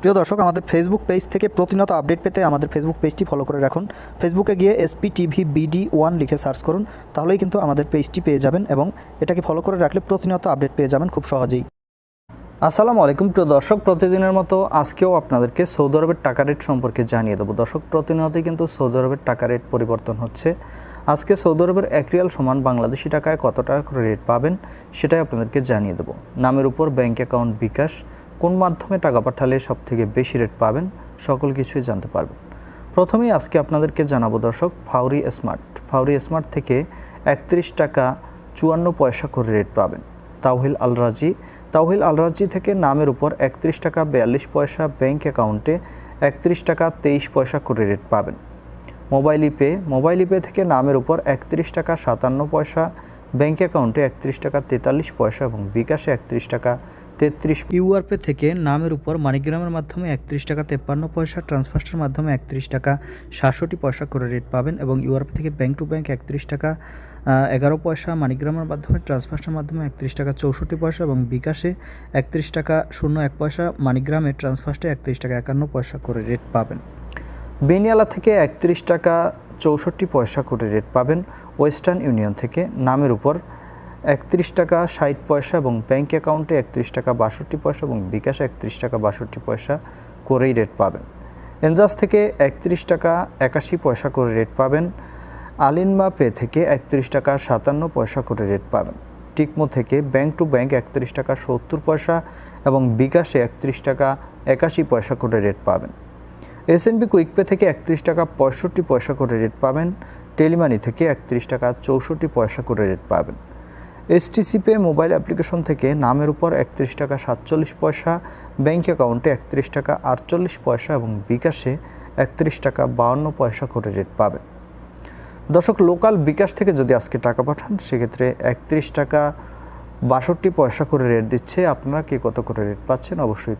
প্রিয় দর্শক, আমাদের ফেসবুক পেজ থেকে প্রতিনিয়ত আপডেট পেতে আমাদের ফেসবুক পেজটি ফলো করে রাখুন। ফেসবুকে গিয়ে এসপি টিভি বিডি ওয়ান লিখে সার্চ করুন, তাহলেই কিন্তু আমাদের পেজটি পেয়ে যাবেন এবং এটাকে ফলো করে রাখলে প্রতিনিয়ত আপডেট পেয়ে যাবেন খুব সহজেই। আসসালামু আলাইকুম প্রিয় দর্শক, প্রতিদিনের মতো আজকেও আপনাদেরকে সৌদি আরবের টাকা রেট সম্পর্কে জানিয়ে দেবো। দর্শক, প্রতিনিয়তই কিন্তু সৌদি আরবের টাকা রেট পরিবর্তন হচ্ছে। আজকে সৌদি আরবের এক রিয়াল সমান বাংলাদেশি টাকায় কত টাকা করে রেট পাবেন সেটাই আপনাদেরকে জানিয়ে দেবো। নামের উপর ব্যাংক অ্যাকাউন্ট বিকাশ, কোন মাধ্যমে টাকা পাঠালে সব থেকে বেশি রেট পাবেন, সকল কিছুই জানতে পারবেন। প্রথমেই আজকে আপনাদেরকে জানাব দর্শক ফাউরি স্মার্ট ফাউরি স্মার্ট থেকে একত্রিশ টাকা চুয়ান্ন পয়সা করে রেট পাবেন। তাওহিল আল রাজি তাওহিল আল রাজি থেকে নামের উপর একত্রিশ টাকা, বিয়াল্লিশ পয়সা ব্যাংক অ্যাকাউন্টে একত্রিশ টাকা, তেইশ পয়সা ক্রেডিট পাবেন। মোবাইল ইপে মোবাইল ইপে থেকে নামের উপর একত্রিশ টাকা সাতান্ন পয়সা ব্যাঙ্ক অ্যাকাউন্টে একত্রিশ টাকা তেতাল্লিশ পয়সা এবং বিকাশে একত্রিশ টাকা তেত্রিশ ইউআরপে থেকে নামের উপর মানিগ্রামের মাধ্যমে একত্রিশ টাকা তেপ্পান্ন পয়সা ট্রান্সফার্সের মাধ্যমে একত্রিশ টাকা সাতষট্টি পয়সা করে রেট পাবেন এবং ইউআরপে থেকে ব্যাঙ্ক টু ব্যাঙ্ক একত্রিশ টাকা এগারো পয়সা, মানিগ্রামের মাধ্যমে ট্রান্সফার্সের মাধ্যমে একত্রিশ টাকা চৌষট্টি পয়সা এবং বিকাশে একত্রিশ টাকা শূন্য এক পয়সা, মানিগ্রামে ট্রান্সফার্সে একত্রিশ টাকা একান্ন পয়সা করে রেট পাবেন। বেনিয়ালা থেকে একত্রিশ টাকা চৌষট্টি পয়সা করে রেট পাবেন ওয়েস্টার্ন ইউনিয়ন থেকে। নামের উপর একত্রিশ টাকা ষাট পয়সা এবং ব্যাঙ্ক অ্যাকাউন্টে একত্রিশ টাকা বাষট্টি পয়সা এবং বিকাশে একত্রিশ টাকা বাষট্টি পয়সা করেই রেট পাবেন। এনজাস থেকে একত্রিশ টাকা একাশি পয়সা করে রেট পাবেন। আলিনমা পে থেকে একত্রিশ টাকা সাতান্ন পয়সা করে রেট পাবেন। টিকমো থেকে ব্যাংক টু ব্যাংক একত্রিশ টাকা সত্তর পয়সা এবং বিকাশে একত্রিশ টাকা একাশি পয়সা করে রেট পাবেন। এসএনবি কুইকপে থেকে একত্রিশ টাকা পঁয়ষট্টি পয়সা করে রেট পাবেন। টেলিমানি থেকে একত্রিশ টাকা চৌষট্টি পয়সা করে রেট পাবেন। এসটিসি পে মোবাইল অ্যাপ্লিকেশন থেকে নামের উপর একত্রিশ টাকা সাতচল্লিশ পয়সা, ব্যাংক অ্যাকাউন্টে একত্রিশ টাকা আটচল্লিশ পয়সা এবং বিকাশে একত্রিশ টাকা বাউন্ন পয়সা করে রেট পাবেন। দর্শক, লোকাল বিকাশ থেকে যদি আজকে টাকা পাঠান, সেক্ষেত্রে একত্রিশ টাকা বাষট্টি পয়সা করে রেট দিচ্ছে। আপনারা কি কত করে রেট পাচ্ছেন? অবশ্যই